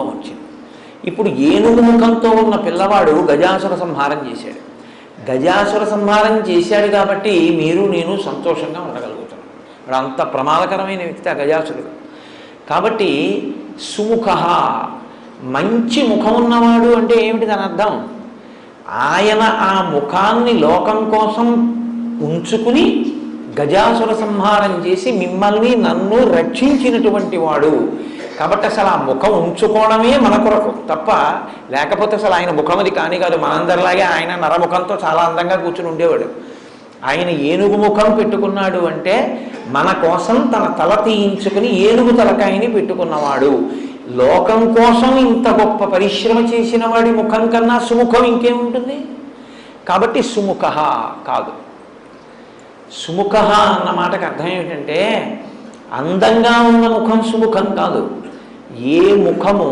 దుఃఖం వచ్చింది. ఇప్పుడు ఏనుగు ముఖంతో ఉన్న పిల్లవాడు గజాసుర సంహారం చేశాడు. గజాసుర సంహారం చేశాడు కాబట్టి మీరు నేను సంతోషంగా ఉండగలుగుతాం. వాడు అంత ప్రమాదకరమైన వ్యక్తి ఆ గజాసురుడు కాబట్టి సుముఖ మంచి ముఖం ఉన్నవాడు అంటే ఏమిటి దాని అర్థం? ఆయన ఆ ముఖాన్ని లోకం కోసం ఉంచుకుని గజాసుర సంహారం చేసి మిమ్మల్ని నన్ను రక్షించినటువంటి వాడు. కాబట్టి అసలు ఆ ముఖం ఉంచుకోవడమే మన కొరకు. తప్ప లేకపోతే అసలు ఆయన ముఖం అది కాని కాదు మనందరిలాగే ఆయన నరముఖంతో చాలా అందంగా కూర్చుని ఉండేవాడు. ఆయన ఏనుగు ముఖం పెట్టుకున్నాడు అంటే మన కోసం తన తల తీయించుకుని ఏనుగు తలకాయని పెట్టుకున్నవాడు. లోకం కోసం ఇంత గొప్ప పరిశ్రమ చేసిన వాడి ముఖం కన్నా సుముఖం ఇంకేముంటుంది కాబట్టి సుముఖ కాదు. సుముఖ అన్న మాటకు అర్థం ఏమిటంటే అందంగా ఉన్న ముఖం సుముఖం కాదు. ఏ ముఖము